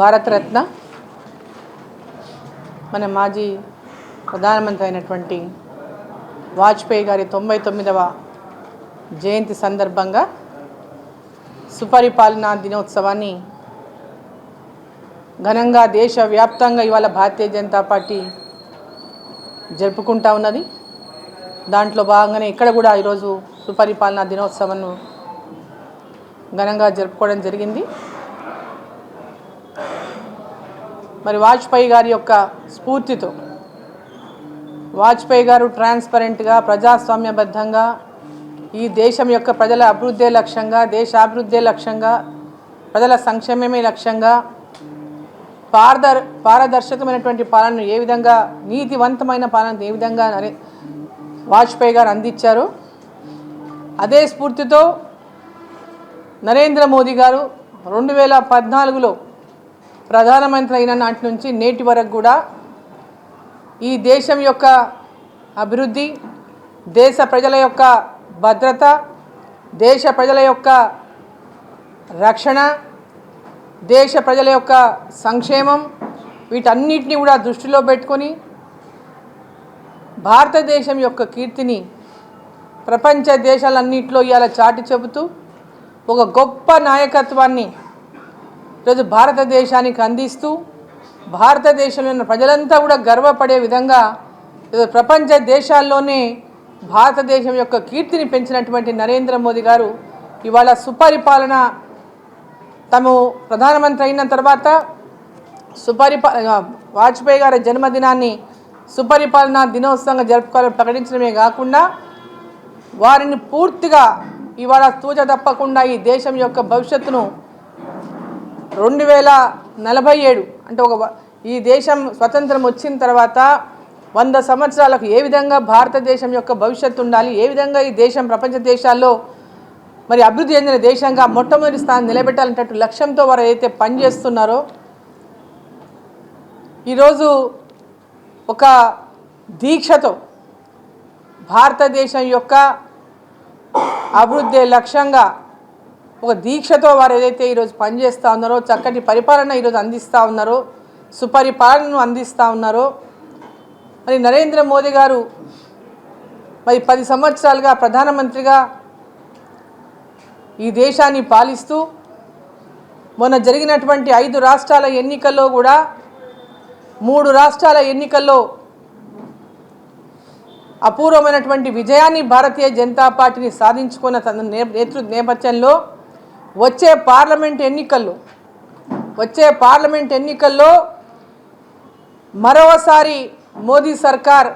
భారతరత్న. మన మాజీ ప్రధానమంత్రి అయినటువంటి వాజ్పేయి గారి తొంభై తొమ్మిదవ జయంతి సందర్భంగా సుపరిపాలనా దినోత్సవాన్ని ఘనంగా దేశవ్యాప్తంగా ఇవాళ భారతీయ జనతా పార్టీ జరుపుకుంటా ఉన్నది. దాంట్లో భాగంగానే ఇక్కడ కూడా ఈరోజు సుపరిపాలనా దినోత్సవాన్ని ఘనంగా జరుపుకోవడం జరిగింది. మరి వాజ్పేయి గారి యొక్క స్ఫూర్తితో వాజ్పేయి గారు ట్రాన్స్పరెంట్గా ప్రజాస్వామ్యబద్ధంగా ఈ దేశం యొక్క ప్రజల అభివృద్ధే లక్ష్యంగా దేశాభివృద్ధే లక్ష్యంగా ప్రజల సంక్షేమమే లక్ష్యంగా పారదర్ పారదర్శకమైనటువంటి పాలనను ఏ విధంగా నీతివంతమైన పాలన ఏ విధంగా వాజ్పేయి గారు అందించారు. అదే స్ఫూర్తితో నరేంద్ర మోదీ గారు రెండు వేల పద్నాలుగులో ప్రధానమంత్రి అయిన నాటి నుంచి నేటి వరకు కూడా ఈ దేశం యొక్క అభివృద్ధి దేశ ప్రజల యొక్క భద్రత దేశ ప్రజల యొక్క రక్షణ దేశ ప్రజల యొక్క సంక్షేమం వీటన్నిటిని కూడా దృష్టిలో పెట్టుకొని భారతదేశం యొక్క కీర్తిని ప్రపంచ దేశాలన్నింటిలో ఇవాళ చాటి చెబుతూ ఒక గొప్ప నాయకత్వాన్ని ఈరోజు భారతదేశానికి అందిస్తూ భారతదేశంలో ఉన్న ప్రజలంతా కూడా గర్వపడే విధంగా ప్రపంచ దేశాల్లోనే భారతదేశం యొక్క కీర్తిని పెంచినటువంటి నరేంద్ర మోదీ గారు ఇవాళ సుపరిపాలన తము ప్రధానమంత్రి అయిన తర్వాత సుపరిపా వాజ్పేయి గారి జన్మదినాన్ని సుపరిపాలన దినోత్సవంగా జరుపుకోవాలని ప్రకటించడమే కాకుండా వారిని పూర్తిగా ఇవాళ తూచ తప్పకుండా ఈ దేశం యొక్క భవిష్యత్తును రెండు వేల నలభై ఏడు అంటే ఒక ఈ దేశం స్వతంత్రం వచ్చిన తర్వాత వంద సంవత్సరాలకు ఏ విధంగా భారతదేశం యొక్క భవిష్యత్తు ఉండాలి? ఏ విధంగా ఈ దేశం ప్రపంచ దేశాల్లో మరి అభివృద్ధి చెందిన దేశంగా మొట్టమొదటి స్థానం నిలబెట్టాలనేటట్టు లక్ష్యంతో వారు ఏదైతే పనిచేస్తున్నారో ఈరోజు ఒక దీక్షతో భారతదేశం యొక్క అభివృద్ధి లక్ష్యంగా ఒక దీక్షతో వారు ఏదైతే ఈరోజు పనిచేస్తూ ఉన్నారో చక్కటి పరిపాలన ఈరోజు అందిస్తూ ఉన్నారో సుపరిపాలనను అందిస్తూ ఉన్నారో మరి నరేంద్ర మోదీ గారు మరి పది సంవత్సరాలుగా ప్రధానమంత్రిగా ఈ దేశాన్ని పాలిస్తూ మొన్న జరిగినటువంటి ఐదు రాష్ట్రాల ఎన్నికల్లో కూడా మూడు రాష్ట్రాల ఎన్నికల్లో అపూర్వమైనటువంటి విజయాన్ని భారతీయ జనతా పార్టీని సాధించుకున్న తన నే- నేతృ నేపథ్యంలో వచ్చే పార్లమెంట్ ఎన్నికల్లో వచ్చే పార్లమెంట్ ఎన్నికల్లో మరోసారి మోదీ సర్కార్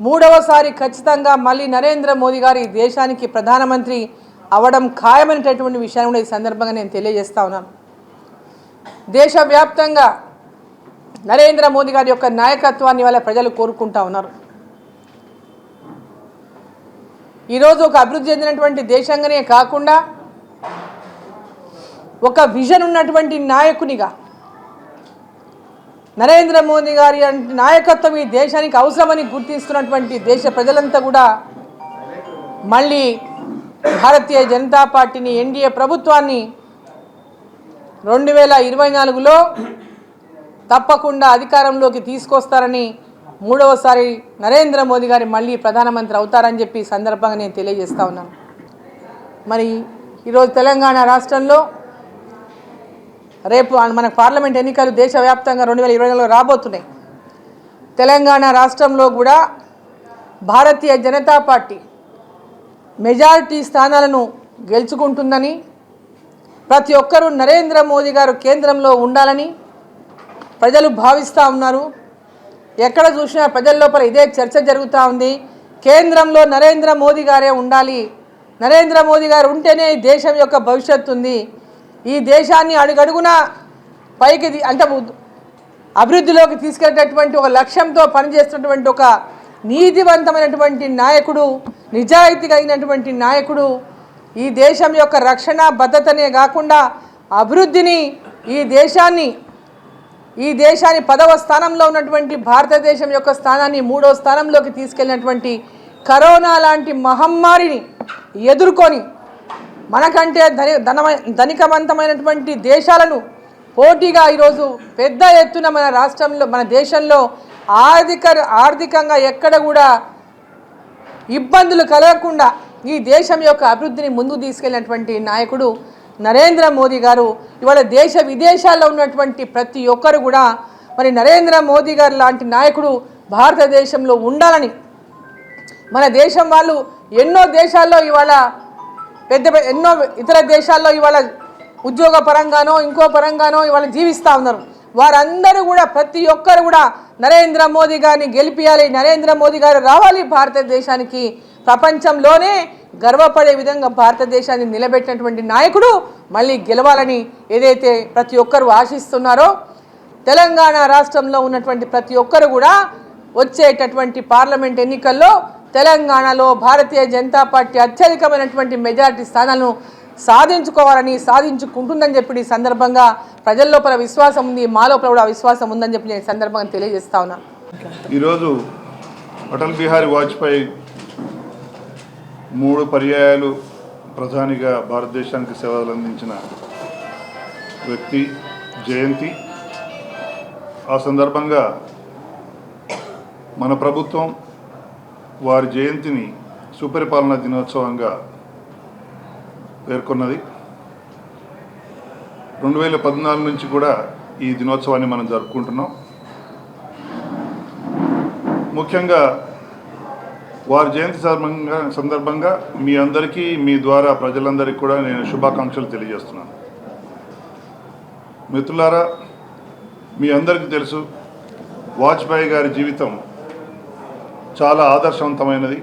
మూడవసారి ఖచ్చితంగా మళ్ళీ నరేంద్ర మోదీ గారి దేశానికి ప్రధానమంత్రి అవడం ఖాయమైనటువంటి విషయాన్ని కూడా ఈ సందర్భంగా నేను తెలియజేస్తా ఉన్నాను. దేశవ్యాప్తంగా నరేంద్ర మోదీ గారి యొక్క నాయకత్వాన్ని వాళ్ళ ప్రజలు కోరుకుంటా ఉన్నారు. ఈరోజు ఒక అభివృద్ధి చెందినటువంటి దేశంగానే కాకుండా ఒక విజన్ ఉన్నటువంటి నాయకునిగా నరేంద్ర మోదీ గారి నాయకత్వం ఈ దేశానికి అవసరమని గుర్తిస్తున్నటువంటి దేశ ప్రజలంతా కూడా మళ్ళీ భారతీయ జనతా పార్టీని ఎన్డీఏ ప్రభుత్వాన్ని రెండు వేల ఇరవై నాలుగులో తప్పకుండా అధికారంలోకి తీసుకొస్తారని మూడవసారి నరేంద్ర మోదీ గారి మళ్ళీ ప్రధానమంత్రి అవుతారని చెప్పి సందర్భంగా నేను తెలియజేస్తా ఉన్నాను. మరి ఈరోజు తెలంగాణ రాష్ట్రంలో రేపు మన పార్లమెంట్ ఎన్నికలు దేశవ్యాప్తంగా రెండు వేల ఇరవై నాలుగులో రాబోతున్నాయి. తెలంగాణ రాష్ట్రంలో కూడా భారతీయ జనతా పార్టీ మెజారిటీ స్థానాలను గెలుచుకుంటుందని ప్రతి ఒక్కరూ నరేంద్ర మోదీ గారు కేంద్రంలో ఉండాలని ప్రజలు భావిస్తూ ఉన్నారు. ఎక్కడ చూసినా ప్రజల లోపల ఇదే చర్చ జరుగుతూ ఉంది. కేంద్రంలో నరేంద్ర మోదీ గారే ఉండాలి. నరేంద్ర మోదీ గారు ఉంటేనే దేశం యొక్క భవిష్యత్తు ఉంది. ఈ దేశాన్ని అడుగడుగున పైకి అంటే అభివృద్ధిలోకి తీసుకెళ్ళేటటువంటి ఒక లక్ష్యంతో పనిచేస్తున్నటువంటి ఒక నీతివంతమైనటువంటి నాయకుడు నిజాయితీ కలిగినటువంటి నాయకుడు ఈ దేశం యొక్క రక్షణ భద్రతనే కాకుండా అభివృద్ధిని ఈ దేశాన్ని ఈ దేశాన్ని పదవ స్థానంలో ఉన్నటువంటి భారతదేశం యొక్క స్థానాన్ని మూడో స్థానంలోకి తీసుకెళ్ళినటువంటి కరోనా లాంటి మహమ్మారిని ఎదుర్కొని మనకంటే ధని ధనమై ధనికవంతమైనటువంటి దేశాలను పోటీగా ఈరోజు పెద్ద ఎత్తున మన రాష్ట్రంలో మన దేశంలో ఆర్థిక ఆర్థికంగా ఎక్కడ కూడా ఇబ్బందులు కలగకుండా ఈ దేశం యొక్క అభివృద్ధిని ముందుకు తీసుకెళ్ళినటువంటి నాయకుడు నరేంద్ర మోదీ గారు. ఇవాళ దేశ విదేశాల్లో ఉన్నటువంటి ప్రతి ఒక్కరు కూడా మరి నరేంద్ర మోదీ గారు లాంటి నాయకుడు భారతదేశంలో ఉండాలని మన దేశం వాళ్ళు ఎన్నో దేశాల్లో ఇవాళ పెద్ద పెద్ద- ఎన్నో ఇతర దేశాల్లో ఇవాళ ఉద్యోగ పరంగానో ఇంకో పరంగానో ఇవాళ జీవిస్తూ ఉన్నారు. వారందరూ కూడా ప్రతి ఒక్కరు కూడా నరేంద్ర మోదీ గారిని గెలిపియాలి నరేంద్ర మోదీ గారు రావాలి భారతదేశానికి. ప్రపంచంలోనే గర్వపడే విధంగా భారతదేశాన్ని నిలబెట్టినటువంటి నాయకుడు మళ్ళీ గెలవాలని ఏదైతే ప్రతి ఒక్కరు ఆశిస్తున్నారో తెలంగాణ రాష్ట్రంలో ఉన్నటువంటి ప్రతి ఒక్కరు కూడా వచ్చేటటువంటి పార్లమెంట్ ఎన్నికల్లో తెలంగాణలో భారతీయ జనతా పార్టీ అత్యధికమైనటువంటి మెజారిటీ స్థానాలను సాధించుకోవాలని సాధించుకుంటుందని చెప్పి ఈ సందర్భంగా ప్రజల లోపల విశ్వాసం ఉంది మా లోపల కూడా విశ్వాసం ఉందని చెప్పి నేను సందర్భంగా తెలియజేస్తా ఉన్నా. ఈరోజు అటల్ బిహారీ వాజ్పేయి మూడు పర్యాయాలు ప్రధానిగా భారతదేశానికి సేవలు అందించిన వ్యక్తి జయంతి. ఆ సందర్భంగా మన ప్రభుత్వం వారి జయంతిని సుపరిపాలన దినోత్సవంగా పేర్కొన్నది. రెండు వేల పద్నాలుగు నుంచి కూడా ఈ దినోత్సవాన్ని మనం జరుపుకుంటున్నాం. ముఖ్యంగా వారి జయంతి సందర్భంగా సందర్భంగా మీ అందరికీ మీ ద్వారా ప్రజలందరికీ కూడా నేను శుభాకాంక్షలు తెలియజేస్తున్నాను. మిత్రులారా మీ అందరికీ తెలుసు వాజ్పేయి గారి జీవితం చాలా ఆదర్శవంతమైనది.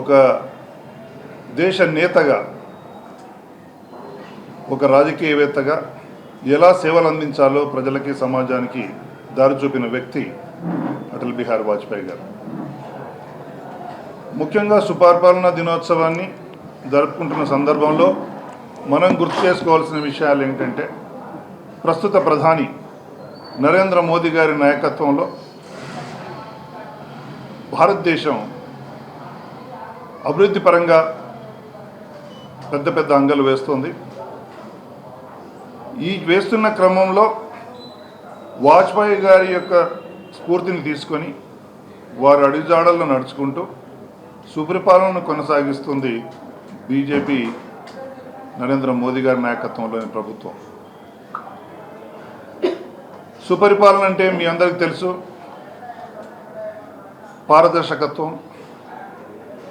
ఒక దేశ నేతగా ఒక రాజకీయవేత్తగా ఎలా సేవలు అందించాలో ప్రజలకి సమాజానికి దారి చూపిన వ్యక్తి అటల్ బిహారీ వాజ్పేయి గారు. ముఖ్యంగా సుపరిపాలన దినోత్సవాన్ని జరుపుకుంటున్న సందర్భంలో మనం గుర్తు చేసుకోవాల్సిన విషయాలు ఏంటంటే ప్రస్తుత ప్రధాని నరేంద్ర మోదీ గారి నాయకత్వంలో భారతదేశం అభివృద్ధి పరంగా పెద్ద పెద్ద అంగలు వేస్తుంది. ఈ వేస్తున్న క్రమంలో వాజ్పేయి గారి యొక్క స్ఫూర్తిని తీసుకొని వారి అడుగుజాడల్లో నడుచుకుంటూ సుపరిపాలనను కొనసాగిస్తుంది బీజేపీ నరేంద్ర మోదీ గారి నాయకత్వంలోని ప్రభుత్వం. సుపరిపాలన అంటే మీ అందరికీ తెలుసు. పారదర్శకత్వం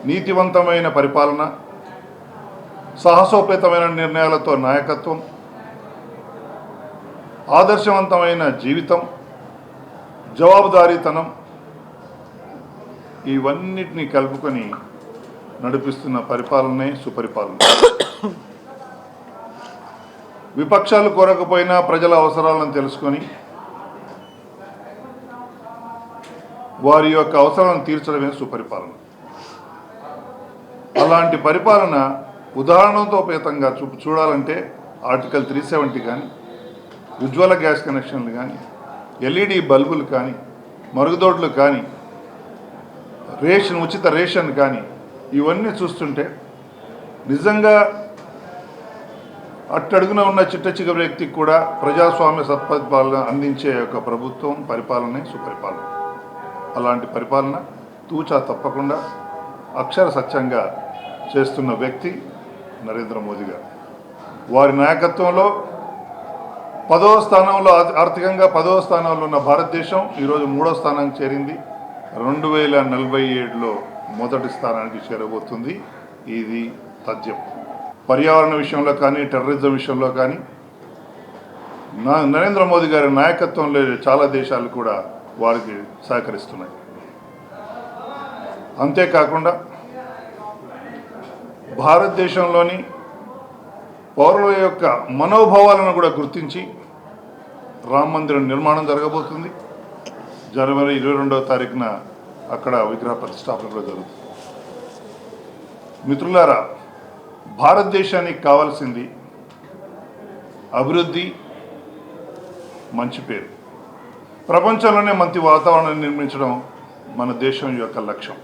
నీతివంతమైన పరిపాలన సాహసోపేతమైన నిర్ణయాలతో నాయకత్వం ఆదర్శవంతమైన జీవితం జవాబుదారీతనం ఇవన్నిటిని కలుపుకొని నడిపిస్తున్న పరిపాలనే సుపరిపాలన. విపక్షాలు కోరకపోయినా ప్రజల అవసరాలను తెలుసుకొని వారి యొక్క అవసరాలను తీర్చడమే సుపరిపాలన. అలాంటి పరిపాలన ఉదాహరణతో పేతంగా చూ చూడాలంటే ఆర్టికల్ త్రీ సెవెంటీ కానీ ఉజ్వల గ్యాస్ కనెక్షన్లు కానీ ఎల్ఈడి బల్బులు కానీ మరుగుదొడ్లు కానీ రేషన్ ఉచిత రేషన్ కానీ ఇవన్నీ చూస్తుంటే నిజంగా అట్టడుగున ఉన్న చిట్ట చిగ వ్యక్తికి కూడా ప్రజాస్వామ్య సత్పరిపాలన అందించే యొక్క ప్రభుత్వం పరిపాలనే సుపరిపాలన. అలాంటి పరిపాలన తూచా తప్పకుండా అక్షర సత్యంగా చేస్తున్న వ్యక్తి నరేంద్ర మోదీ గారు. వారి నాయకత్వంలో పదవ స్థానంలో ఆర్థికంగా పదవ స్థానంలో ఉన్న భారతదేశం ఈరోజు మూడో స్థానానికి చేరింది. రెండు వేల నలభై ఏడులో మొదటి స్థానానికి చేరబోతుంది. ఇది తథ్యం. పర్యావరణ విషయంలో కానీ టెర్రరిజం విషయంలో కానీ నా నరేంద్ర మోదీ గారి నాయకత్వంలో చాలా దేశాలు కూడా వారికి సహకరిస్తున్నాయి. అంతేకాకుండా భారతదేశంలోని పౌరుల యొక్క మనోభావాలను కూడా గుర్తించి రామ మందిరం నిర్మాణం జరగబోతుంది. జనవరి ఇరవై రెండవ తారీఖున అక్కడ విగ్రహ ప్రతిష్టాపన కూడా జరుగుతుంది. మిత్రులారా భారతదేశానికి కావాల్సింది అభివృద్ధి మంచి పేరు. ప్రపంచంలోనే మంచి వాతావరణాన్ని నిర్మించడం మన దేశం యొక్క లక్ష్యం.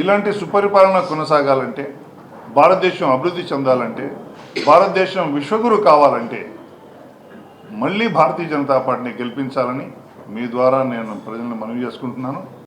ఇలాంటి సుపరిపాలన కొనసాగాలంటే భారతదేశం అభివృద్ధి చెందాలంటే భారతదేశం విశ్వగురు కావాలంటే మళ్ళీ భారతీయ జనతా పార్టీని గెలిపించాలని మీ ద్వారా నేను ప్రజలను మనవి చేసుకుంటున్నాను.